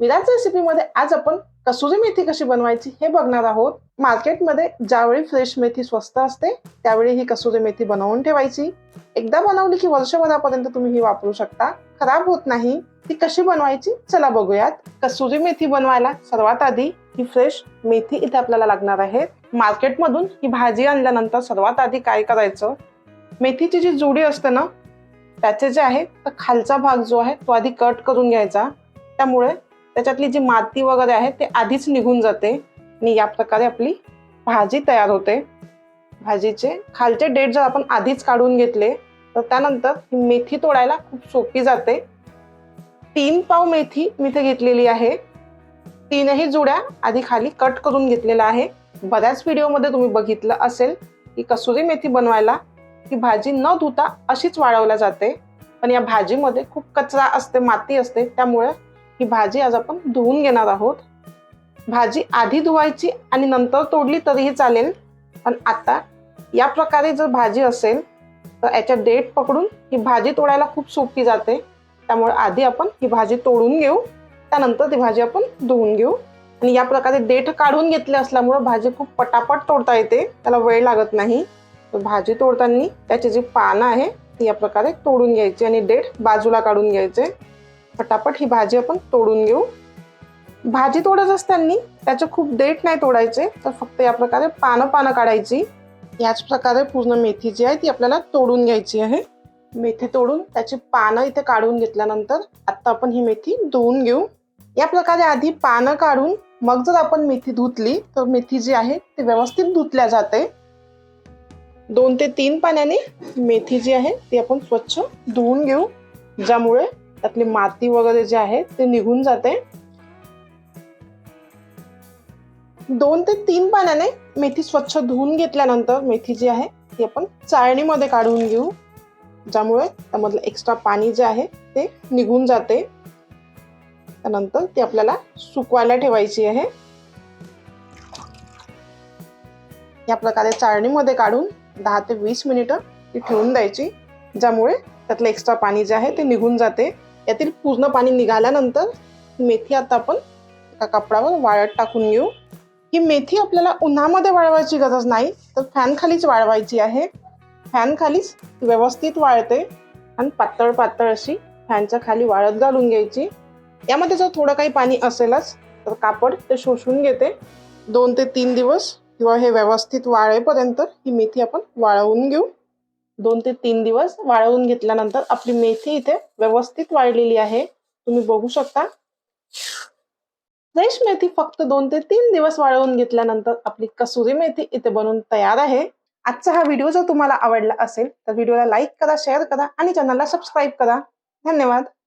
विराज रेसिपीमध्ये आज आपण कसुरी मेथी कशी बनवायची हे बघणार आहोत. मार्केटमध्ये ज्यावेळी फ्रेश मेथी स्वस्त असते त्यावेळी ही कसुरी मेथी बनवून ठेवायची. एकदा बनवली की वर्षभरापर्यंत तुम्ही ही वापरू शकता. खराब होत नाही. ती कशी बनवायची? चला बघूयात. कसुरी मेथी बनवायला सर्वात आधी ही फ्रेश मेथी इथे आपल्याला लागणार आहे. मार्केटमधून ही भाजी आणल्यानंतर सर्वात आधी काय करायचं? मेथीची जी जुडी असते ना त्याचे जे आहे तर खालचा भाग जो आहे तो आधी कट करून घ्यायचा. त्यामुळे त्याच्यातली जी माती वगैरे आहे ते आधीच निघून जाते. आणि या प्रकारे आपली भाजी तयार होते. भाजीचे खालचे डेट जर आपण आधीच काढून घेतले तर त्यानंतर मेथी तोडायला खूप सोपी जाते. तीन पाव मेथी मी इथे घेतलेली आहे. तीनही जुड्या आधी खाली कट करून घेतलेल्या आहे. बऱ्याच व्हिडिओमध्ये तुम्ही बघितलं असेल की कसुरी मेथी बनवायला ही भाजी न धुता अशीच वाळवल्या जाते. पण या भाजीमध्ये खूप कचरा असते माती असते त्यामुळे ही भाजी आज आपण धुवून घेणार आहोत. भाजी आधी धुवायची आणि नंतर तोडली तरीही चालेल. पण आता या प्रकारे जर भाजी असेल तर याच्या डेट पकडून ही भाजी तोडायला खूप सोपी जाते. त्यामुळे आधी आपण ही भाजी तोडून घेऊ त्यानंतर ती भाजी आपण धुवून घेऊ. आणि या प्रकारे देठ काढून घेतले असल्यामुळं भाजी खूप पटापट तोडता येते त्याला वेळ लागत नाही. तर भाजी तोडताना त्याची जी पानं आहे ती या प्रकारे तोडून घ्यायची आणि डेठ बाजूला काढून घ्यायचे. पटापट ही भाजी आपण तोडून घेऊ. भाजी तोडत असताना त्याचे खूप देठ नाही तोडायचे तर फक्त या प्रकारे पानं पानं काढायची. याच प्रकारे पूर्ण मेथी जी आहे ती आपल्याला तोडून घ्यायची आहे. मेथी तोडून त्याची पानं इथे काढून घेतल्यानंतर आत्ता आपण ही मेथी धुवून घेऊ. या प्रकारे आधी पानं काढून मग जर आपण मेथी धुतली तर मेथी जी आहे ती व्यवस्थित धुतल्या जाते. दोन ते तीन पाण्याने मेथी जी आहे ती आपण स्वच्छ धुवून घेऊ ज्यामुळे त्यातली माती वगैरे जे आहे ते निघून जाते. दोन ते तीन पाण्याने मेथी स्वच्छ धुवून घेतल्यानंतर मेथी जी आहे ती आपण चाळणीमध्ये काढून घेऊ. ज्यामुळे त्यामधलं एक्स्ट्रा पाणी जे आहे ते निघून जाते. त्यानंतर ती आपल्याला सुकवायला ठेवायची आहे. या प्रकारे चाळणीमध्ये काढून दहा ते वीस मिनिटं ती ठेवून द्यायची. ज्यामुळे त्यातलं एक्स्ट्रा पाणी जे आहे ते निघून जाते. यातील पूर्ण पाणी निघाल्यानंतर मेथी आता आपण एका कापडावर वाळत टाकून घेऊ. ही मेथी आपल्याला उन्हामध्ये वाळवायची गरज नाही तर फॅनखालीच वाळवायची आहे. फॅनखालीच ती व्यवस्थित वाळते आणि पातळ पातळ अशी फॅनच्या खाली वाळत घालून घ्यायची. यामध्ये जर थोडं काही पाणी असेलच तर कापड ते शोषून घेते. दोन ते तीन दिवस किंवा हे व्यवस्थित वाळेपर्यंत ही मेथी आपण वाळवून घेऊ. दोन ते तीन दिवस वाळवून घेतल्यानंतर आपली मेथी इथे व्यवस्थित वाळलेली आहे. तुम्ही बघू शकता. फ्रेश मेथी फक्त दोन ते तीन दिवस वाळवून घेतल्यानंतर आपली कसुरी मेथी इथे बनवून तयार आहे. आजचा हा व्हिडिओ जर तुम्हाला आवडला असेल तर व्हिडिओला लाईक करा शेअर करा आणि चॅनलला सबस्क्राईब करा. धन्यवाद.